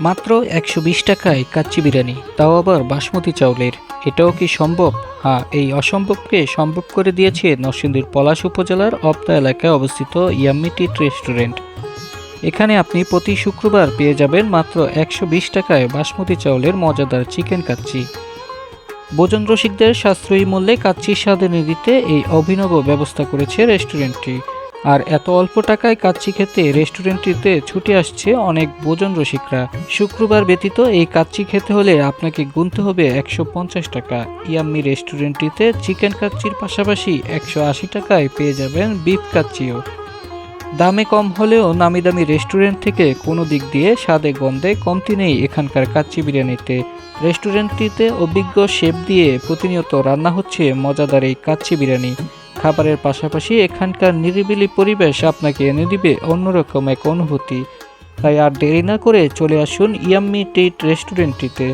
মাত্র একশো বিশ টাকায় কাচ্চি বিরিয়ানি, তাও আবার বাসমতি চাউলের। এটাও কি সম্ভব? হ্যাঁ এই অসম্ভবকে সম্ভব করে দিয়েছে নরসিংদীর পলাশ উপজেলার অবদা এলাকায় অবস্থিত ইয়াম্মি টিট রেস্টুরেন্ট। এখানে আপনি প্রতি শুক্রবার পেয়ে যাবেন মাত্র একশো বিশ টাকায় বাসমতি চাউলের মজাদার চিকেন কাচ্চি। ভোজন রসিকদের সাশ্রয়ী মূল্যে কাচ্চির স্বাদ এনে দিতে এই অভিনব ব্যবস্থা করেছে রেস্টুরেন্টটি। আর এত অল্প টাকায় কাচ্চি খেতে রেস্টুরেন্টটিতে ছুটে আসছে অনেক ভোজন রসিকরা। শুক্রবার ব্যতীত এই কাচ্চি খেতে হলে আপনাকে গুনতে হবে একশো পঞ্চাশ টাকা। ইয়াম্মি রেস্টুরেন্টটিতে চিকেন কাচ্চির পাশাপাশি একশো আশি টাকায় পেয়ে যাবেন বিফ কাচ্চিও। দামে কম হলেও নামি দামি রেস্টুরেন্ট থেকে কোনো দিক দিয়ে স্বাদে গন্ধে কমতি নেই এখানকার কাচ্চি বিরিয়ানিতে। রেস্টুরেন্টটিতে অভিজ্ঞ শেফ দিয়ে প্রতিনিয়ত রান্না হচ্ছে মজাদার এই কাচ্চি বিরিয়ানি। খাবারের পাশাপাশি এখানকার নিরিবিলি পরিবেশ আপনাকে এনে দিবে অন্যরকম এক অনুভূতি। তাই আর দেরি না করে চলে আসুন ইয়াম্মি টেট রেস্টুরেন্টটিতে।